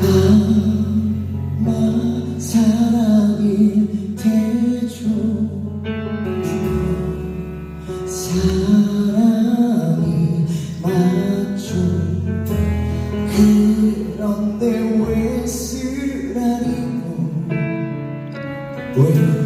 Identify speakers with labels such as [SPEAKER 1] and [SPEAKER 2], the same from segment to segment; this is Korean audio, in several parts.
[SPEAKER 1] 아마 사랑이 되죠. 사랑이 맞죠. 그런데 왜 쓰라리고 뭐? 왜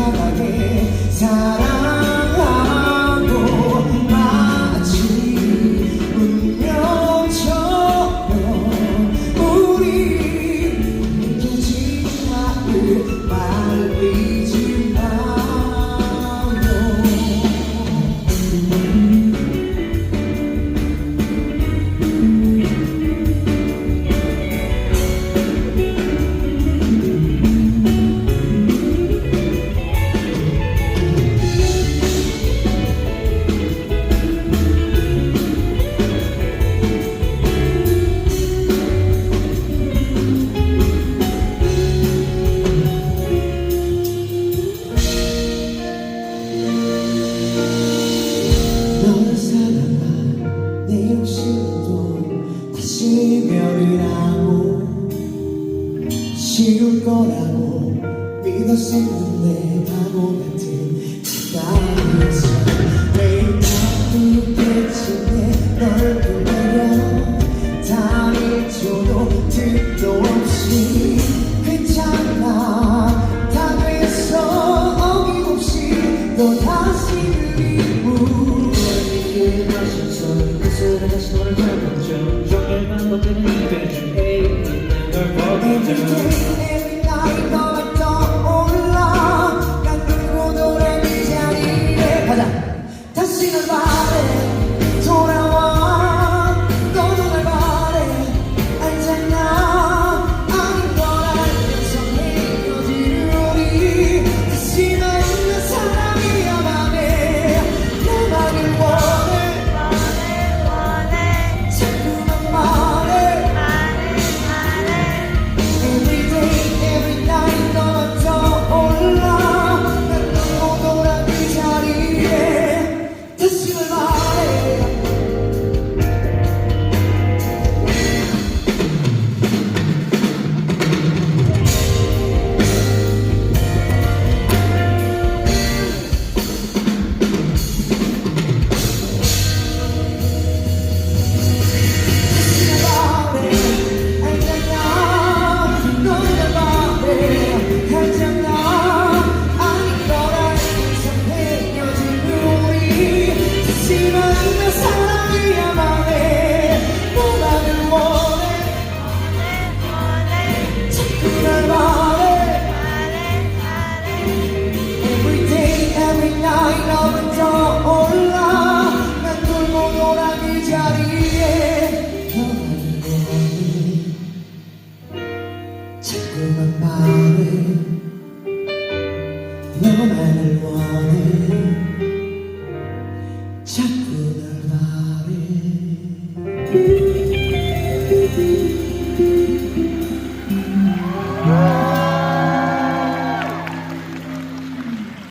[SPEAKER 1] 편하게 살 시별이라고 쉬울 거라고 믿었었는데 바보 같은 착각이었어 매일 바쁜 깨침에 널 보내려 다리 줘도 듣도 없이 괜찮아. 다 됐어. 어김없이 너 다시 그리고.
[SPEAKER 2] 너에게 다시 손 그슬에 손을 잡았죠.
[SPEAKER 1] remember believing in hate. Never forget Thank you.